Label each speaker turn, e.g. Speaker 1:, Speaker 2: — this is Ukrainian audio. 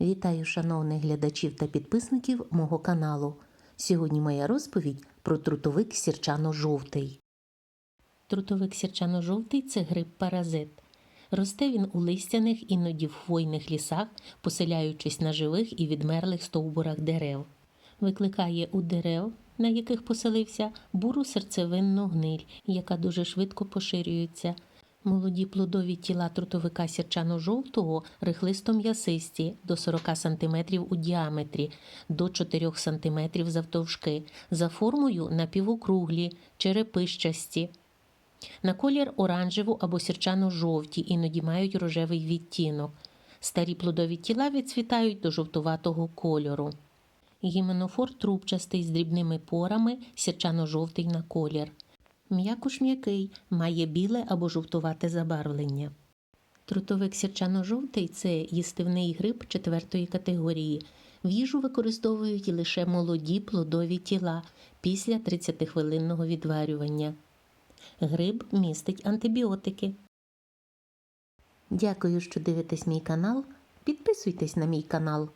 Speaker 1: Вітаю шановних глядачів та підписників мого каналу. Сьогодні моя розповідь про трутовик сірчано-жовтий. Трутовик сірчано-жовтий це гриб-паразит. Росте він у листяних, іноді в хвойних лісах, поселяючись на живих і відмерлих стовбурах дерев. Викликає у дерев, на яких поселився, буру серцевинну гниль, яка дуже швидко поширюється. Молоді плодові тіла трутовика сірчано-жовтого рихлисто-м'ясисті до 40 см у діаметрі, до 4 см завтовшки, за формою напівокруглі, черепищасті. На колір оранжево або сірчано-жовті, іноді мають рожевий відтінок. Старі плодові тіла відцвітають до жовтуватого кольору. Гіменофор трубчастий з дрібними порами, сірчано-жовтий на колір. М'якуш м'який, має біле або жовтувате забарвлення. Трутовик сірчано-жовтий це їстивний гриб четвертої категорії. В їжу використовують лише молоді плодові тіла після 30-хвилинного відварювання. Гриб містить антибіотики. Дякую, що дивитесь мій канал. Підписуйтесь на мій канал.